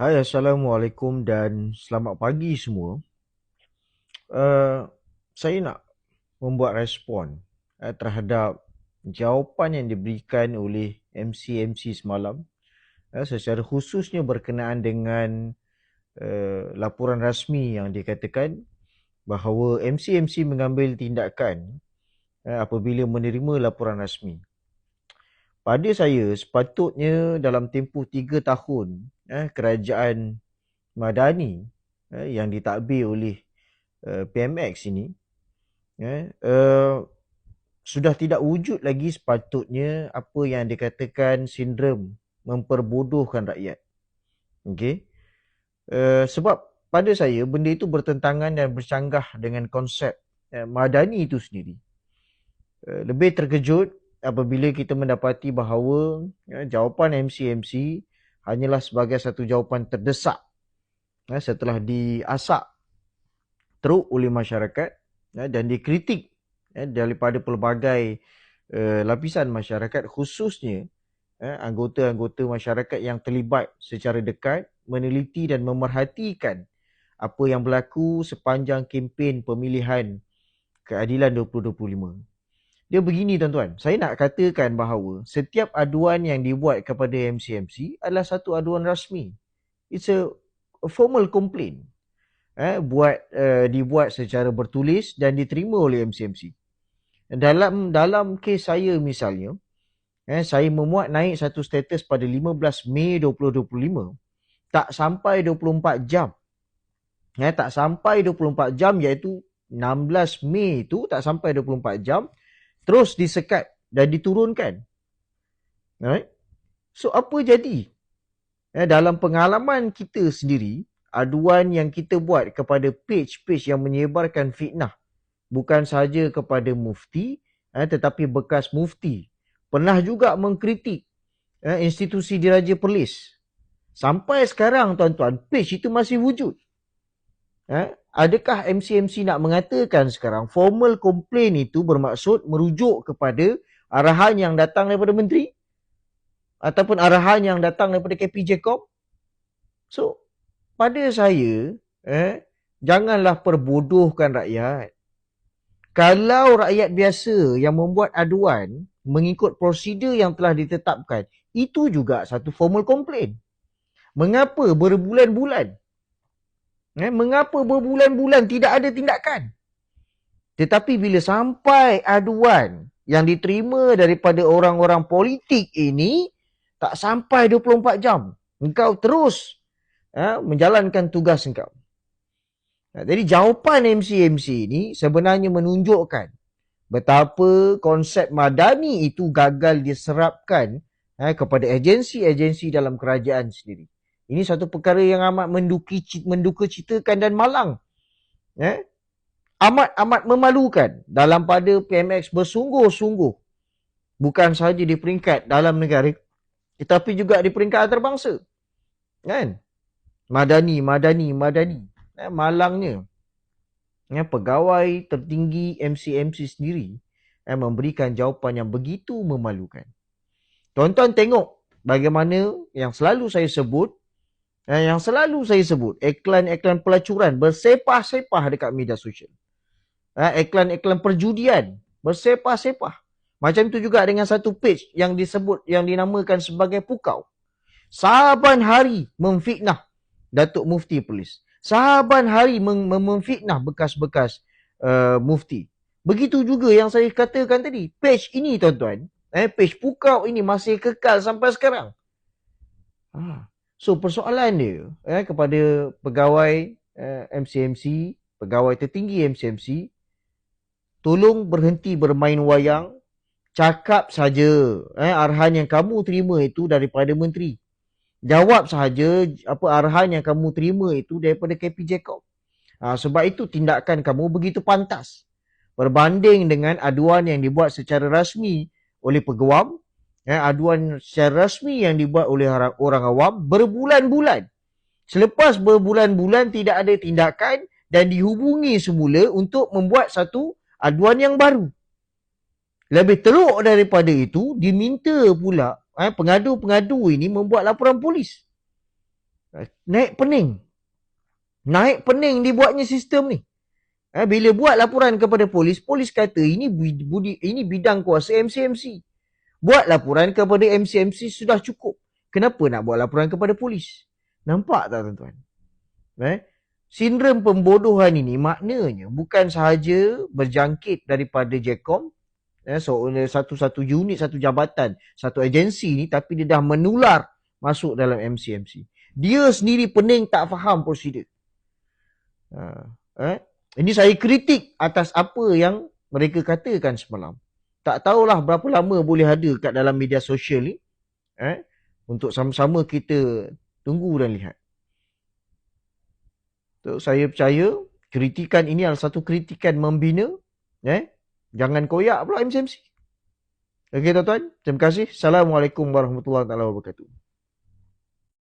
Hai, Assalamualaikum dan selamat pagi semua. Uh, saya nak membuat respon uh, terhadap jawapan yang diberikan oleh MC-MC semalam uh, secara khususnya berkenaan dengan uh, laporan rasmi yang dikatakan bahawa MC-MC mengambil tindakan uh, apabila menerima laporan rasmi. Pada saya, sepatutnya dalam tempoh tiga tahun eh, kerajaan Madani eh, yang ditadbir oleh eh, PMX ini eh, eh, sudah tidak wujud lagi sepatutnya apa yang dikatakan sindrom memperbodohkan rakyat. Okay? Eh, sebab pada saya benda itu bertentangan dan bercanggah dengan konsep eh, Madani itu sendiri. Eh, lebih terkejut apabila kita mendapati bahawa ya, jawapan MC-MC hanyalah sebagai satu jawapan terdesak ya, setelah diasak teruk oleh masyarakat ya, dan dikritik ya, daripada pelbagai uh, lapisan masyarakat khususnya ya, anggota-anggota masyarakat yang terlibat secara dekat meneliti dan memerhatikan apa yang berlaku sepanjang kempen pemilihan keadilan 2025. Dia begini tuan-tuan, saya nak katakan bahawa setiap aduan yang dibuat kepada MCMC adalah satu aduan rasmi. It's a, formal complaint. Eh, buat uh, dibuat secara bertulis dan diterima oleh MCMC. Dalam dalam kes saya misalnya, eh, saya memuat naik satu status pada 15 Mei 2025, tak sampai 24 jam. Eh, tak sampai 24 jam iaitu 16 Mei itu tak sampai 24 jam terus disekat dan diturunkan. Right? So apa jadi? Eh, dalam pengalaman kita sendiri, aduan yang kita buat kepada page-page yang menyebarkan fitnah bukan sahaja kepada mufti eh, tetapi bekas mufti pernah juga mengkritik eh, institusi diraja perlis. Sampai sekarang tuan-tuan, page itu masih wujud. Eh, adakah MC-MC nak mengatakan sekarang formal complaint itu bermaksud merujuk kepada arahan yang datang daripada menteri ataupun arahan yang datang daripada KPJCOM? So, pada saya, eh, janganlah perbodohkan rakyat. Kalau rakyat biasa yang membuat aduan mengikut prosedur yang telah ditetapkan, itu juga satu formal complaint. Mengapa berbulan-bulan Eh, mengapa berbulan-bulan tidak ada tindakan? Tetapi bila sampai aduan yang diterima daripada orang-orang politik ini, tak sampai 24 jam. Engkau terus eh, menjalankan tugas engkau. Eh, jadi jawapan MC-MC ini sebenarnya menunjukkan betapa konsep madani itu gagal diserapkan eh, kepada agensi-agensi dalam kerajaan sendiri. Ini satu perkara yang amat menduki, menduka citakan dan malang. Eh? Amat amat memalukan dalam pada PMX bersungguh-sungguh. Bukan sahaja di peringkat dalam negara tetapi juga di peringkat antarabangsa. Kan? Madani, madani, madani. Eh, malangnya. Eh, pegawai tertinggi MC-MC sendiri eh, memberikan jawapan yang begitu memalukan. Tonton tengok bagaimana yang selalu saya sebut Eh, yang selalu saya sebut, iklan-iklan pelacuran bersepah-sepah dekat media sosial. Eh, iklan-iklan perjudian bersepah-sepah. Macam itu juga dengan satu page yang disebut, yang dinamakan sebagai Pukau. Saban hari memfitnah Datuk Mufti Polis. Saban hari mem- memfitnah bekas-bekas uh, mufti. Begitu juga yang saya katakan tadi. Page ini tuan-tuan, eh, page Pukau ini masih kekal sampai sekarang. Ha. So persoalan dia eh, kepada pegawai eh, MCMC, pegawai tertinggi MCMC, tolong berhenti bermain wayang, cakap saja eh, arahan yang kamu terima itu daripada menteri. Jawab sahaja apa arahan yang kamu terima itu daripada KPJCOM. Ha, sebab itu tindakan kamu begitu pantas. Berbanding dengan aduan yang dibuat secara rasmi oleh peguam eh, aduan secara rasmi yang dibuat oleh orang, orang awam berbulan-bulan. Selepas berbulan-bulan tidak ada tindakan dan dihubungi semula untuk membuat satu aduan yang baru. Lebih teruk daripada itu, diminta pula eh, pengadu-pengadu ini membuat laporan polis. Naik pening. Naik pening dibuatnya sistem ni. Eh, bila buat laporan kepada polis, polis kata ini budi, ini bidang kuasa MCMC. Buat laporan kepada MCMC sudah cukup. Kenapa nak buat laporan kepada polis? Nampak tak tuan-tuan? Eh? Sindrom pembodohan ini maknanya bukan sahaja berjangkit daripada JECOM, eh, so, satu-satu unit, satu jabatan, satu agensi ni tapi dia dah menular masuk dalam MCMC. Dia sendiri pening tak faham prosedur. Uh, eh? Ini saya kritik atas apa yang mereka katakan semalam. Tak tahulah berapa lama boleh ada kat dalam media sosial ni. Eh? Untuk sama-sama kita tunggu dan lihat. So, saya percaya kritikan ini adalah satu kritikan membina. Eh? Jangan koyak pula MCMC. Okey tuan-tuan. Terima kasih. Assalamualaikum warahmatullahi wabarakatuh.